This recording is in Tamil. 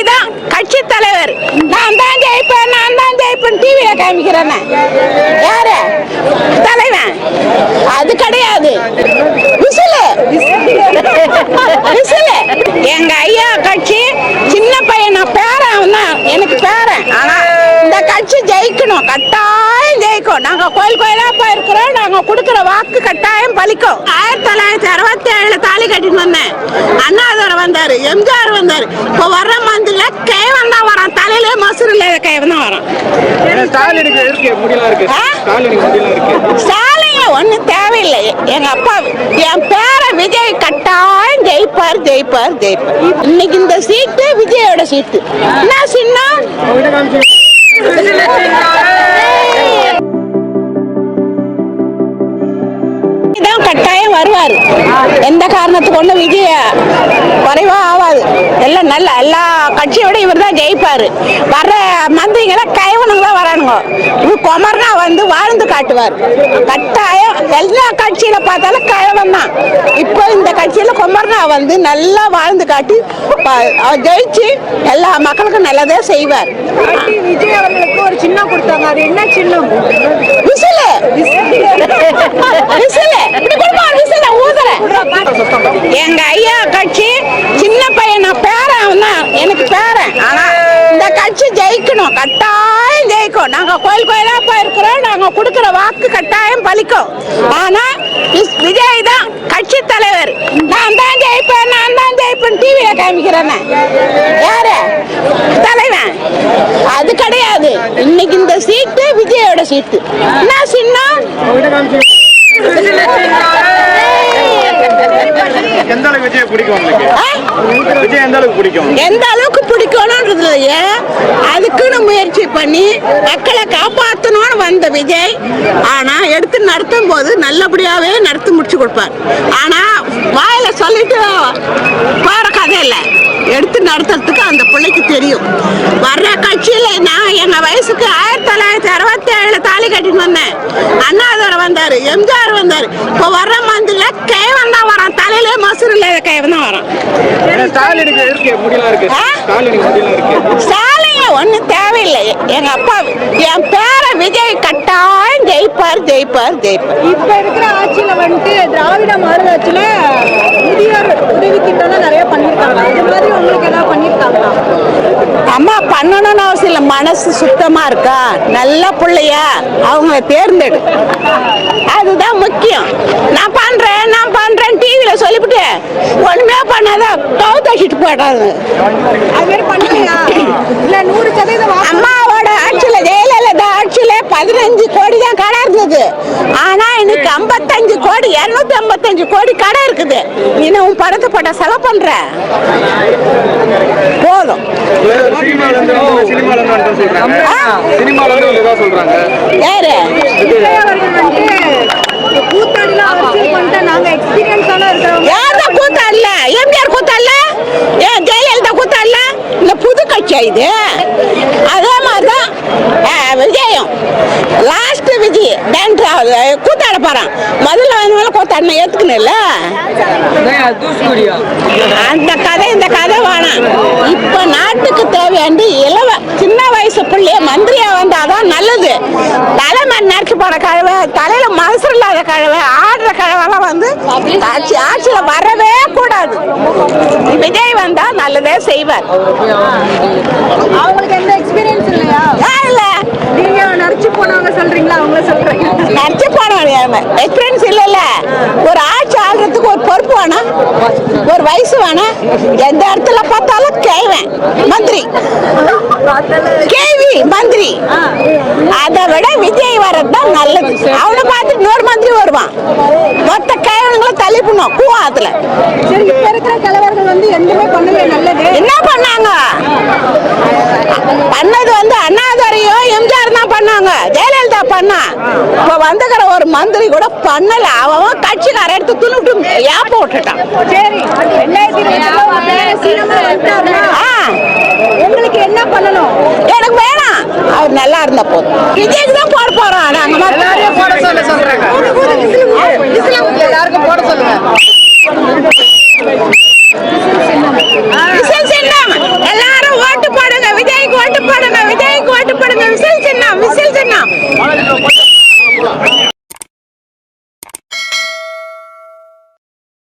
விஜய் தான் கட்சி தலைவர். நான் தான் ஜெயிப்பேன் நான் தான் ஜெயிப்பேன். டிவியில காமிக்கிறேன். யாரு? தலைவன். அது கிடையாது. விசிலு. விசிலு. எங்க ஐயா கட்சி சின்ன பையன் பேரன் தான் எனக்கு பேரன். ஆனா இந்த கட்சி ஜெயிக்கணும். கட்டாயம் ஜெயிக்கும். நாங்க கோயில் கோயிலா போயிருக்கிறோம். நாங்க கொடுக்கிற வாக்கு கட்டாயம் பலிக்கும் ஆயிரத்தி தொள்ளாயிரத்தி அறுபத்தி ஏழுல தாலி கட்டிட்டு வந்தேன். அண்ணாதுரை வந்தாரு. எம்ஜி வந்தாரு இப்போ வர்ற மந்திரில கைவன் தான் வரான் தலையிலே மசூர் இல்லாத கைவன் தான் வரான் ஸ்டாலினுக்கு இருக்கு முடியலாம் இருக்கு ஆ? ஸ்டாலினுக்கு முடியலாம் இருக்கு ஸ்டாலின் ஒன்றும் தேவையில்லை. எங்க அப்பா என் பேர விஜய் கட்டாயம் ஜெயிப்பார் ஜெயிப்பார் ஜெயிப்பார். இன்னைக்கு இந்த சீட்டு விஜயோட சீட்டு. என்ன இதான் கட்டாயம் வருவார். எந்த காரணத்துக்கு ஒண்ணு விஜய குறைவா எல்லாம் நல்ல எல்லா கட்சியோட இவர் தான் ஜெயிப்பாரு. வர்ற மந்திரிங்களை கைவனுங்க தான் வரானுங்க. இவர் குமரனா வந்து வாழ்ந்து காட்டுவார். கட்டாயம் எல்லா கட்சியில பார்த்தாலும் கைவன் தான். இப்போ இந்த கட்சியில குமரனா வந்து நல்லா வாழ்ந்து காட்டி ஜெயிச்சு எல்லா மக்களுக்கும் நல்லதே செய்வார். விஜய் அவர்களுக்கு ஒரு சின்னம் கொடுத்தாங்க. அது என்ன சின்னம்? விசிலு. விசிலு. விசில. ஊதுறேன். எங்க ஐயா கட்சி சின்ன பையன் நான் பேரன் தான் எனக்கு பேரன் ஆனா இந்த கட்சி ஜெயிக்கணும். கட்டாயம் ஜெயிக்கும். நாங்க கோயில் கோயிலா போயிருக்கிறோம். நாங்க கொடுக்கிற வாக்கு கட்டாயம் பலிக்கும். ஆனா விஜய் தான் கட்சி தலைவர். நான் தான் ஜெயிப்பேன் நான் தான் ஜெயிப்பேன். டிவியில காமிக்கிறேன் யாரு? தலைவன். அது கிடையாது. இன்னைக்கு இந்த சீட்டு விஜயோட சீட்டு. என்ன சின்னம்? எந்த அளவுக்கு விஜய் பிடிக்கும் உங்களுக்கு? விஜய் எந்த அளவுக்கு பிடிக்கும்? எந்த அளவுக்கு பிடிக்கணும்ன்றதுலயே அதுக்குன்னு முயற்சி பண்ணி மக்களை காப்பாற்றணும்னு வந்த விஜய் ஆனா எடுத்து நடத்தும் போது நல்லபடியாவே நடத்தி முடிச்சு கொடுப்பார். ஆனா வாயில சொல்லிட்டு போற கதை இல்லை எடுத்து நடத்துறதுக்கு அந்த பிள்ளைக்கு தெரியும். வர்ற கட்சியில நான் எங்க வயசுக்கு ஆயிரத்தி தொள்ளாயிரத்தி அறுபத்தி ஏழுல தாலி கட்டின்னு வந்தேன். அண்ணாதுரை வந்தாரு எம்ஜிஆர் வந்தாரு. இப்போ வர்ற மாதிரி கைவன் தான் வரான் தலையிலே மசூர் இல்லாத கைவன் தான் வரான். இருக்கு முடியலாம் இருக்கு. முடியலாம் ஒன்றும் தேவையில்லை. எங்க அப்பா என் பேர விஜய் கட்டாயம் ஜெயிப்பார் ஜெயிப்பார் ஜெயிப்பார். இப்ப இருக்கிற ஆட்சியில வந்துட்டு திராவிட மாடல் ஆட்சியில முதியோர் உதவி திட்டம்லாம் நிறைய பண்ணிருக்காங்க அது மாதிரி உங்களுக்கு ஏதாவது பண்ணிருக்காங்களா அம்மா பண்ணணும்னு அவசியம் இல்லை. மனசு சுத்தமா இருக்கா? நல்ல பிள்ளையா? அவங்கள தேர்ந்தெடு. அதுதான் முக்கியம். நான் பண்றேன் நான் பண்றேன். டிவியில சொல்லிவிட்டு ஒண்ணுமே பண்ணாத. வாக்கு அம்மாவோட ஆட்சியில ஜெயலலிதா ஆட்சியில பதினஞ்சு கோடி தான் கடை இருந்தது. ஆனா இன்னைக்கு ஐம்பத்தஞ்சு கோடி இருநூத்தி ஐம்பத்தஞ்சு கோடி கடை இருக்குது. நீ உன் படத்தை பட செலவு பண்ற? போதும். யாரு? கூத்தாடிலாம் நாங்க எக்ஸ்பீரியன்ஸான இருக்கிறவங்க யார்தான் கூத்தாடல? எம்ஜிஆர் கூத்தாடல ஏன் ஜெயலலிதா கூத்தாடல? இந்த புது கட்சியா இது? அதே மாதிரிதான் தான் விஜயம். லாஸ்ட் விஜய் டான்ஸ் கூத்தாட போறான். முதல்ல வந்து கூத்தாடின ஏத்துக்கணும்ல அந்த கதை இந்த கதை வேணாம். இப்ப நாட்டுக்கு தேவையாண்டு இளவ சின்ன வயசு பிள்ளைய மந்திரியா வந்தாதான் நல்லது. தலைமை நடிச்சு போன கழுவை தலையில மனசு இல்லாத கழுவை ஆடுற கழுவெல்லாம் வந்து ஆட்சி ஆட்சியில வரவே கூடாது. விஜய் வந்தா நல்லதே செய்வார். அவங்களுக்கு எந்த எக்ஸ்பீரியன்ஸ் இல்லையா? இல்ல. நீங்க நடிச்சு போனவங்க சொல்றீங்களா? அவங்கள சொல்றீங்க. நடிச்சு போனவன் எக்ஸ்பீரியன்ஸ் இல்லைல்ல. ஒரு ஆட்சி ஆள்றதுக்கு ஒரு பொறுப்பு வேணும் ஒரு வயசு வேணும் எந்த இடத்துல பார்த்தாலும் கேவேன் மந்திரி. கேவி மந்திரி. அதை விட விஜய் வர்றது தான் நல்லது. அவனை பார்த்து இன்னொரு மந்திரி வருவான் மொத்த கேவனுங்களும் தள்ளிப்பணும் கூவாத்துல சரி இப்ப இருக்கிற தலைவர்கள் வந்து எதுவுமே பண்ணவே நல்லது என்ன பண்ணாங்க பண்ணது வந்து அண்ணாதுரையோ எம்ஜிஆர் தான் பண்ணாங்க ஜெயலலிதா பண்ணா இப்ப வந்துக்கிற ஒரு மந்திரி கூட பண்ணல. அவன் கட்சிக்கார எடுத்து துணுட்டு ஏப்ப விட்டுட்டான் உங்களுக்கு என்ன பண்ணணும்? எனக்கு வேணாம். அவர் நல்லா இருந்த போதும். விஜய்க்கு தான் போட போறோம். நாங்க போட சொல்ல சொல்றாங்க. எல்லாருக்கும் போட சொல்லுங்க. எல்லாரும் ஓட்டு முடிஞ்ச விஷயம்